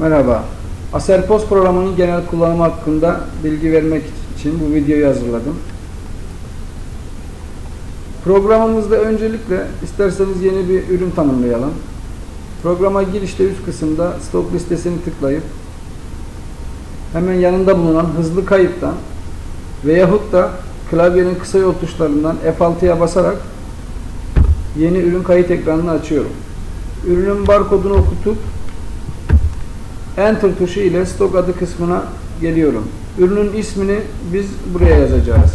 Merhaba. Aserpos programının genel kullanımı hakkında bilgi vermek için bu videoyu hazırladım. Programımızda öncelikle isterseniz yeni bir ürün tanımlayalım. Programa girişte üst kısımda stok listesini tıklayıp hemen yanında bulunan hızlı kayıttan veyahut da klavyenin kısa yol tuşlarından F6'ya basarak yeni ürün kayıt ekranını açıyorum. Ürünün barkodunu okutup Enter tuşu ile stok adı kısmına geliyorum. Ürünün ismini biz buraya yazacağız.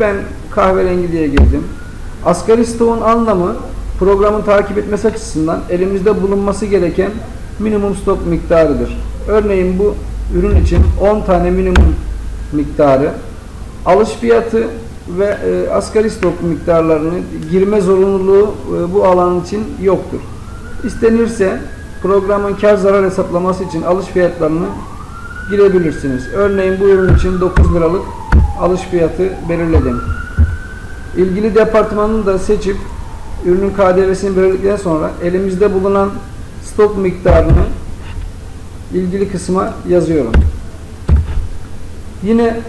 Ben kahverengi diye girdim. Asgari stoğun anlamı programın takip etmesi açısından elimizde bulunması gereken minimum stok miktarıdır. Örneğin bu ürün için 10 tane minimum miktarı alış fiyatı ve e, asgari stok miktarlarını girme zorunluluğu e, bu alan için yoktur. İstenirse programın kar zarar hesaplaması için alış fiyatlarını girebilirsiniz. Örneğin bu ürün için 9 liralık alış fiyatı belirledim. İlgili departmanını da seçip ürünün KDV'sini belirledikten sonra elimizde bulunan stok miktarını ilgili kısma yazıyorum. Yine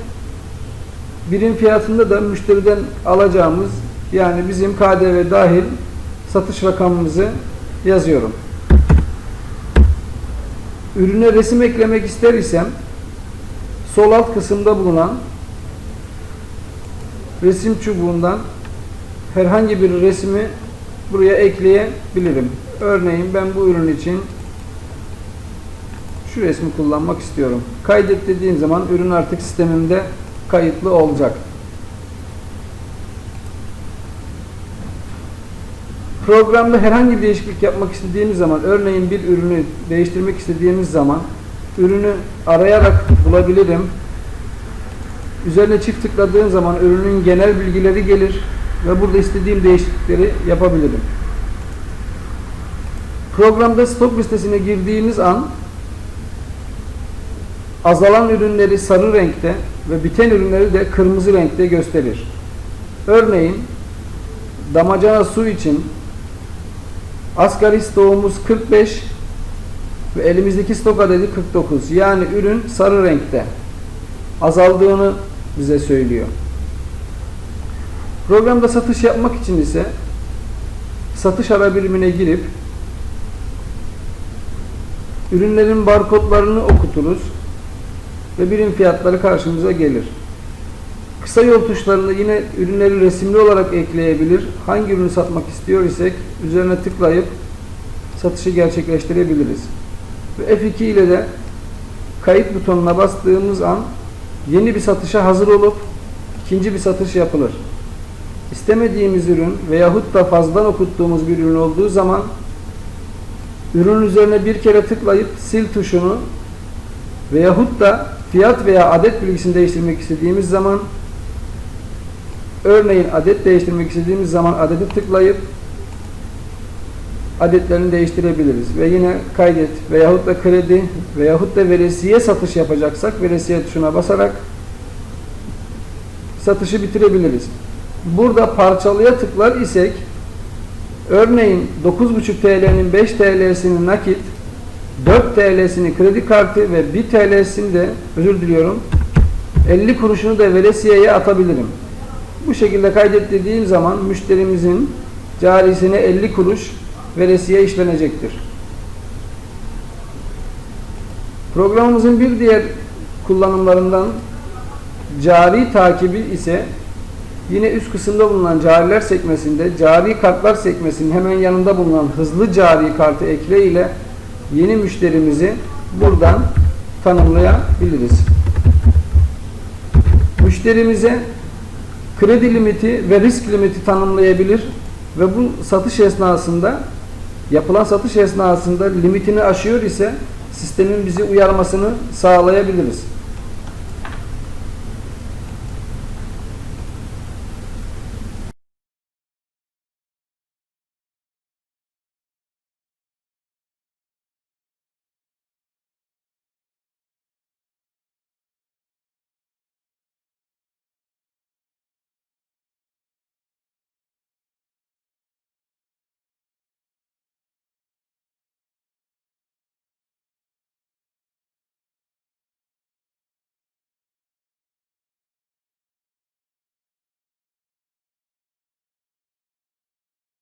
birim fiyatında da müşteriden alacağımız yani bizim KDV dahil satış rakamımızı yazıyorum. Ürüne resim eklemek ister isem sol alt kısımda bulunan resim çubuğundan herhangi bir resmi buraya ekleyebilirim. Örneğin ben bu ürün için şu resmi kullanmak istiyorum. Kaydet dediğim zaman ürün artık sistemimde kayıtlı olacak. Programda herhangi bir değişiklik yapmak istediğimiz zaman, örneğin bir ürünü değiştirmek istediğimiz zaman ürünü arayarak bulabilirim. Üzerine çift tıkladığım zaman ürünün genel bilgileri gelir ve burada istediğim değişiklikleri yapabilirim. Programda stok listesine girdiğimiz an azalan ürünleri sarı renkte ve biten ürünleri de kırmızı renkte gösterir. Örneğin damacana su için asgari stoğumuz 45 ve elimizdeki stok adedi 49. Yani ürün sarı renkte azaldığını bize söylüyor. Programda satış yapmak için ise satış ara birimine girip ürünlerin barkodlarını okuturuz ve birim fiyatları karşımıza gelir. Kısa yol tuşlarını yine ürünleri resimli olarak ekleyebilir. Hangi ürünü satmak istiyor isek üzerine tıklayıp satışı gerçekleştirebiliriz. Ve F2 ile de kayıt butonuna bastığımız an yeni bir satışa hazır olup ikinci bir satış yapılır. İstemediğimiz ürün veyahut da fazladan okuttuğumuz bir ürün olduğu zaman ürün üzerine bir kere tıklayıp sil tuşunu veyahut da fiyat veya adet bilgisini değiştirmek istediğimiz zaman örneğin adet değiştirmek istediğimiz zaman adeti tıklayıp adetlerini değiştirebiliriz ve yine kaydet veyahut da kredi veyahut da veresiye satış yapacaksak veresiye tuşuna basarak satışı bitirebiliriz. Burada parçalıya tıklar isek örneğin 9.5 TL'nin 5 TL'sini nakit 4 TL'sini kredi kartı ve 1 TL'sini de özür diliyorum 50 kuruşunu da veresiyeye atabilirim. Bu şekilde kaydet dediğim zaman müşterimizin carisine 50 kuruş veresiye işlenecektir. Programımızın bir diğer kullanımlarından cari takibi ise yine üst kısımda bulunan cariler sekmesinde cari kartlar sekmesinin hemen yanında bulunan hızlı cari kartı ekle ile yeni müşterimizi buradan tanımlayabiliriz. Müşterimize kredi limiti ve risk limiti tanımlayabilir ve bu satış esnasında yapılan satış esnasında limitini aşıyor ise sistemin bizi uyarmasını sağlayabiliriz.